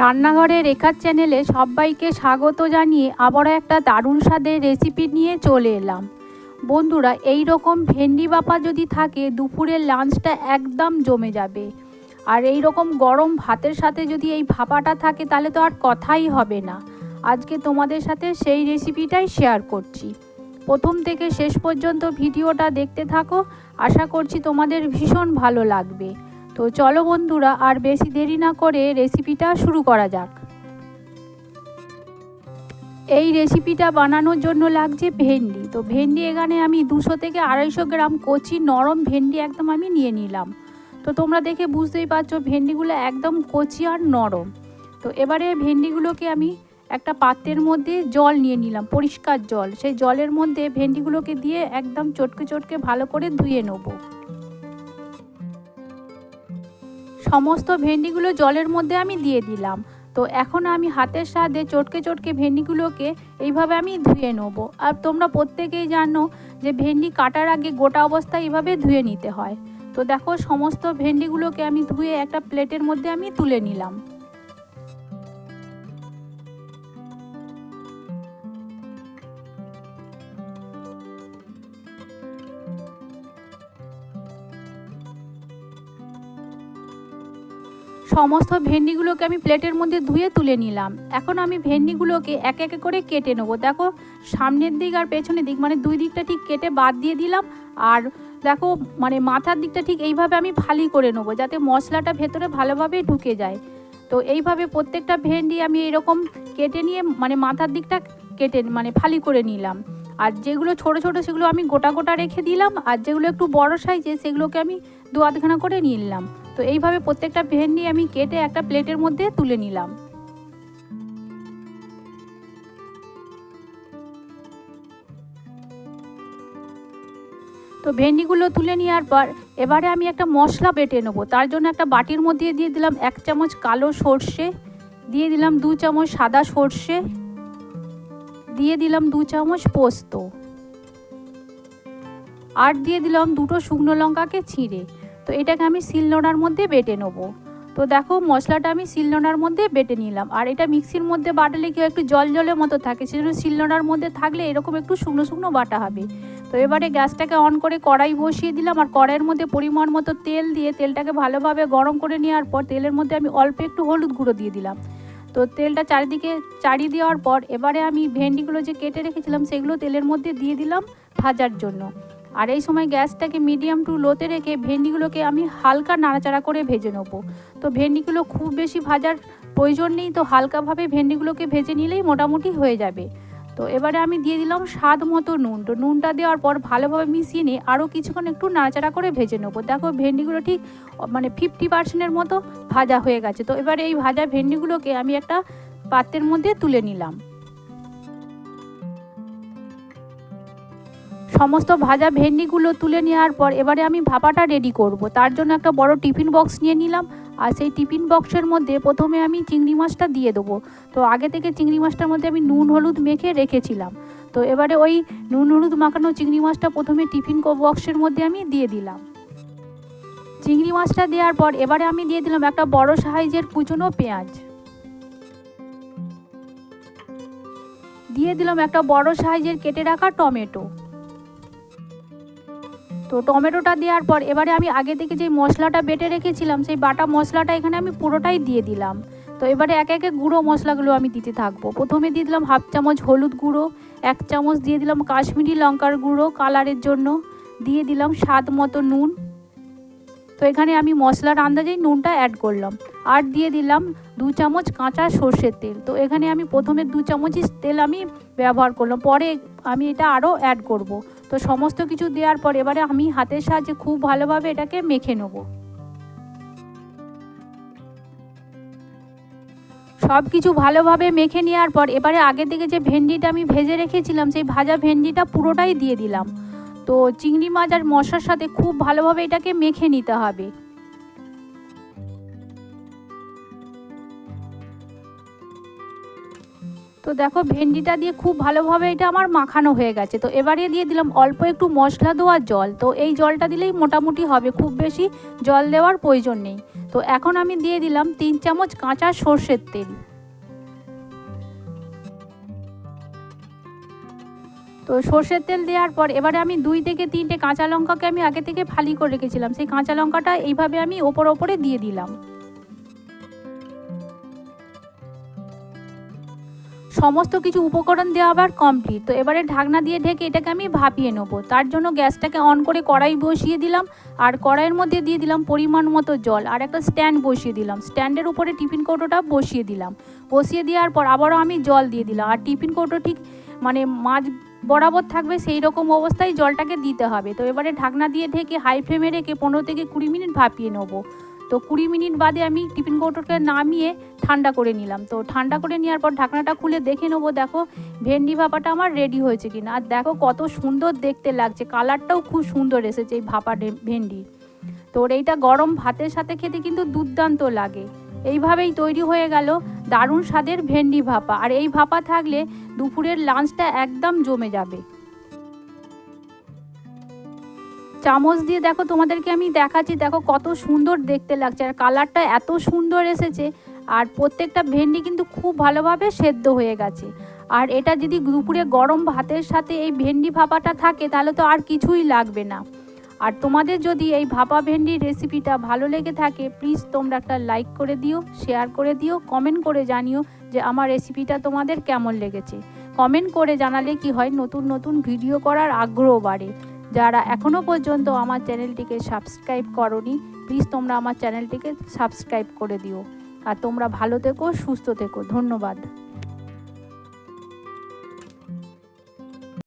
রান্নাঘরে রেখার চ্যানেলে সবাইকে স্বাগত জানিয়ে আবারও একটা দারুণ স্বাদের রেসিপি নিয়ে চলে এলাম। বন্ধুরা এই রকম ভেন্ডি বাপা যদি থাকে, দুপুরের লাঞ্চটা একদম জমে যাবে। আর এই রকম গরম ভাতের সাথে যদি এই ভাপাটা থাকে, তাহলে তো আর কথাই হবে না। আজকে তোমাদের সাথে সেই রেসিপিটাই শেয়ার করছি। প্রথম থেকে শেষ পর্যন্ত ভিডিওটা দেখতে থাকো। আশা করছি তোমাদের ভীষণ ভালো লাগবে। তো চলো বন্ধুরা, আর বেশি দেরি না করে রেসিপিটা শুরু করা যাক। এই রেসিপিটা বানানোর জন্য লাগছে ভেন্ডি। তো ভেন্ডি এখানে আমি দুশো থেকে আড়াইশো গ্রাম কচি নরম ভেন্ডি একদম আমি নিয়ে নিলাম। তো তোমরা দেখে বুঝতেই পারছ ভেন্ডিগুলো একদম কচি আর নরম। তো এবারে ভেন্ডিগুলোকে আমি একটা পাত্রের মধ্যে জল নিয়ে নিলাম, পরিষ্কার জল। সেই জলের মধ্যে ভেন্ডিগুলোকে দিয়ে একদম চটকে চটকে ভালো করে ধুয়ে নেব। সমস্ত ভেন্ডিগুলো জলের মধ্যে আমি দিয়ে দিলাম। তো এখন আমি হাতের সাহায্যে চটকে চটকে ভেন্ডিগুলোকে এইভাবে আমি ধুয়ে নেব। আর তোমরা প্রত্যেকেই জানো যে ভেন্ডি কাটার আগে গোটা অবস্থায় এইভাবে ধুয়ে নিতে হয়। তো দেখো, সমস্ত ভেন্ডিগুলোকে আমি ধুয়ে একটা প্লেটের মধ্যে আমি তুলে নিলাম। সমস্ত ভেন্ডিগুলোকে আমি প্লেটের মধ্যে ধুয়ে তুলে নিলাম। এখন আমি ভেন্ডিগুলোকে এক একে করে কেটে নেব। দেখো, সামনের দিক আর পেছনের দিক মানে দুই দিকটা ঠিক কেটে বাদ দিয়ে দিলাম। আর দেখো মানে মাথার দিকটা ঠিক এইভাবে আমি ফালি করে নেব, যাতে মশলাটা ভেতরে ভালোভাবে ঢুকে যায়। তো এইভাবে প্রত্যেকটা ভেন্ডি আমি এরকম কেটে নিয়ে মানে মাথার দিকটা কেটে মানে ফালি করে নিলাম। আর যেগুলো ছোট ছোট, সেগুলো আমি গোটা গোটা রেখে দিলাম। আর যেগুলো একটু বড় সাইজে সেগুলোকে আমি দু আধখানা করে নিলাম। তো এইভাবে প্রত্যেকটা ভেন্ডি আমি কেটে একটা প্লেটের মধ্যে তুলে নিলাম। তো ভেন্ডিগুলো তুলে নেওয়ার পর এবারে আমি একটা মশলা বেটে নেব। তার জন্য একটা বাটির মধ্যে দিয়ে দিলাম এক চামচ কালো সর্ষে, দিয়ে দিলাম দু চামচ সাদা সর্ষে, দিয়ে দিলাম দু চামচ পোস্ত, আর দিয়ে দিলাম দুটো শুকনো লঙ্কাকে ছিঁড়ে। তো এটাকে আমি শিলনোড়ার মধ্যে বেটে নেব। তো দেখো মশলাটা আমি শিলনোড়ার মধ্যে বেটে নিলাম। আর এটা মিক্সির মধ্যে বাটলে কেউ একটু জল জলের মতো থাকে, সেজন্য শিলনোড়ার মধ্যে থাকলে এরকম একটু শুকনো শুকনো বাটা হবে। তো এবারে গ্যাসটাকে অন করে কড়াই বসিয়ে দিলাম, আর কড়াইয়ের মধ্যে পরিমাণ মতো তেল দিয়ে তেলটাকে ভালোভাবে গরম করে নেওয়ার পর তেলের মধ্যে আমি অল্প একটু হলুদ গুঁড়ো দিয়ে দিলাম। তো তেলটা চারিদিকে চাড়িয়ে দেওয়ার পর এবারে আমি ভেন্ডিগুলো যে কেটে রেখেছিলাম, সেগুলো তেলের মধ্যে দিয়ে দিলাম ভাজার জন্য। আর এই সময় গ্যাসটাকে মিডিয়াম টু লোতে রেখে ভেন্ডিগুলোকে আমি হালকা নাড়াচাড়া করে ভেজে নেব। তো ভেন্ডিগুলো খুব বেশি ভাজার প্রয়োজন নেই, তো হালকাভাবে ভেন্ডিগুলোকে ভেজে নিলেই মোটামুটি হয়ে যাবে। তো এবারে আমি দিয়ে দিলাম স্বাদ মতো নুন। তো নুনটা দেওয়ার পর ভালোভাবে মিশিয়ে নিয়ে আরও কিছুক্ষণ একটু নাড়াচাড়া করে ভেজে নেব। দেখো ভেন্ডিগুলো ঠিক মানে ফিফটি পার্সেন্টের মতো ভাজা হয়ে গেছে। তো এবারে এই ভাজা ভেন্ডিগুলোকে আমি একটা পাত্রের মধ্যে তুলে নিলাম। সমস্ত ভাজা ভেন্ডিগুলো তুলে নেওয়ার পর এবারে আমি ভাপাটা রেডি করব। তার জন্য একটা বড় টিফিন বক্স নিয়ে নিলাম। আর সেই টিফিন বক্সের মধ্যে প্রথমে আমি চিংড়ি মাছটা দিয়ে দেবো। তো আগে থেকে চিংড়ি মাছটার মধ্যে আমি নুন, হলুদ মেখে রেখেছিলাম। তো এবারে ওই নুন, হলুদ মাখানো চিংড়ি মাছটা প্রথমে টিফিন বক্সের মধ্যে আমি দিয়ে দিলাম। চিংড়ি মাছটা দেওয়ার পর এবারে আমি দিয়ে দিলাম একটা বড় সাইজের কুচনো পেঁয়াজ। দিয়ে দিলাম একটা বড় সাইজের কেটে রাখা টমেটো। তো টমেটোটা দেওয়ার পর এবারে আমি আগে থেকে যে মশলাটা বেটে রেখেছিলাম, সেই বাটা মশলাটা এখানে আমি পুরোটাই দিয়ে দিলাম। তো এবারে একে একে গুঁড়ো মশলাগুলো আমি দিতে থাকব। প্রথমে দিয়ে দিলাম হাফ চামচ হলুদ গুঁড়ো, এক চামচ দিয়ে দিলাম কাশ্মীরি লঙ্কার গুঁড়ো কালারের জন্য, দিয়ে দিলাম স্বাদ মতো নুন। তো এখানে আমি মশলার আন্দাজেই নুনটা অ্যাড করলাম। আর দিয়ে দিলাম দু চামচ কাঁচা সর্ষের তেল। তো এখানে আমি প্রথমে দু চামচই তেল আমি ব্যবহার করলাম। পরে আমি এটা আরও অ্যাড করব। তো সমস্ত কিছু দেওয়ার পর এবারে আমি হাতের সাহায্যে খুব ভালোভাবে এটাকে মেখে নেব। সব কিছু ভালোভাবে মেখে নেওয়ার পর এবারে আগে থেকে যে ভেন্ডিটা আমি ভেজে রেখেছিলাম, সেই ভাজা ভেন্ডিটা পুরোটাই দিয়ে দিলাম। তো চিংড়ি মাছ আর মশার সাথে খুব ভালোভাবে এটাকে মেখে নিতে হবে। তো দেখো ভেন্ডিটা দিয়ে খুব ভালোভাবে এটা আমার মাখানো হয়ে গেছে। তো এবারে দিয়ে দিলাম অল্প একটু মশলা দেওয়ার জল। তো এই জলটা দিলেই মোটামুটি হবে, খুব বেশি জল দেওয়ার প্রয়োজন নেই। তো এখন আমি দিয়ে দিলাম তিন চামচ কাঁচা সর্ষের তেল। তো সর্ষের তেল দেওয়ার পর এবারে আমি দুই থেকে তিনটে কাঁচা লঙ্কাকে আমি আগে থেকে ফালি করে রেখেছিলাম। সেই কাঁচা লঙ্কাটা এইভাবে আমি ওপর ওপরে দিয়ে দিলাম। সমস্ত কিছু উপকরণ দেওয়া আবার কমপ্লিট তো এবারে ঢাকনা দিয়ে ঢেকে এটাকে আমি ভাপিয়ে নেব। তার জন্য গ্যাসটাকে অন করে কড়াই বসিয়ে দিলাম। আর কড়াইয়ের মধ্যে দিয়ে দিলাম পরিমাণ মতো জল। আর একটা স্ট্যান্ড বসিয়ে দিলাম। স্ট্যান্ডের উপরে টিফিন কৌটোটা বসিয়ে দিলাম। বসিয়ে দেওয়ার পর আবারও আমি জল দিয়ে দিলাম। আর টিফিন কৌটো ঠিক মানে মাছ বরাবর থাকবে সেই রকম অবস্থায় জলটাকে দিতে হবে। তো এবারে ঢাকনা দিয়ে ঢেকে হাই ফ্লেমে রেখে পনেরো থেকে কুড়ি মিনিট ভাপিয়ে নেব। তো কুড়ি মিনিট বাদে আমি টিফিন কৌটোকে নামিয়ে ঠান্ডা করে নিলাম। তো ঠান্ডা করে নেওয়ার পর ঢাকনাটা খুলে দেখে নেব, দেখো ভেন্ডি ভাপাটা আমার রেডি হয়েছে কিনা। আর দেখো কত সুন্দর দেখতে লাগছে কালারটাও খুব সুন্দর এসেছে এই ভাপা ভেন্ডি। তো এইটা গরম ভাতের সাথে খেতে কিন্তু দুর্দান্ত লাগে। এইভাবেই তৈরি হয়ে গেল দারুণ স্বাদের ভেন্ডি ভাপা। আর এই ভাপা থাকলে দুপুরের লাঞ্চটা একদম জমে যাবে। চামচ দিয়ে দেখো তোমাদেরকে আমি দেখাচ্ছি, দেখো কত সুন্দর দেখতে লাগছে। আর কালারটা এত সুন্দর এসেছে, আর প্রত্যেকটা ভেন্ডি কিন্তু খুব ভালোভাবে সেদ্ধ হয়ে গেছে। আর এটা যদি দুপুরে গরম ভাতের সাথে এই ভেন্ডি ভাপাটা থাকে, তাহলে তো আর কিছুই লাগবে না। আর তোমাদের যদি এই ভাপা ভেন্ডির রেসিপিটা ভালো লেগে থাকে প্লিজ তোমরা একটা লাইক করে দিও শেয়ার করে দিও কমেন্ট করে জানিও যে আমার রেসিপিটা তোমাদের কেমন লেগেছে। কমেন্ট করে জানালে কি হয়, নতুন নতুন ভিডিও করার আগ্রহ বাড়ে। যারা এখনও পর্যন্ত আমার চ্যানেলটিকে সাবস্ক্রাইব করনি প্লিজ তোমরা আমার চ্যানেলটিকে সাবস্ক্রাইব করে দিও। আর তোমরা ভালো থেকো, সুস্থ থেকো। ধন্যবাদ।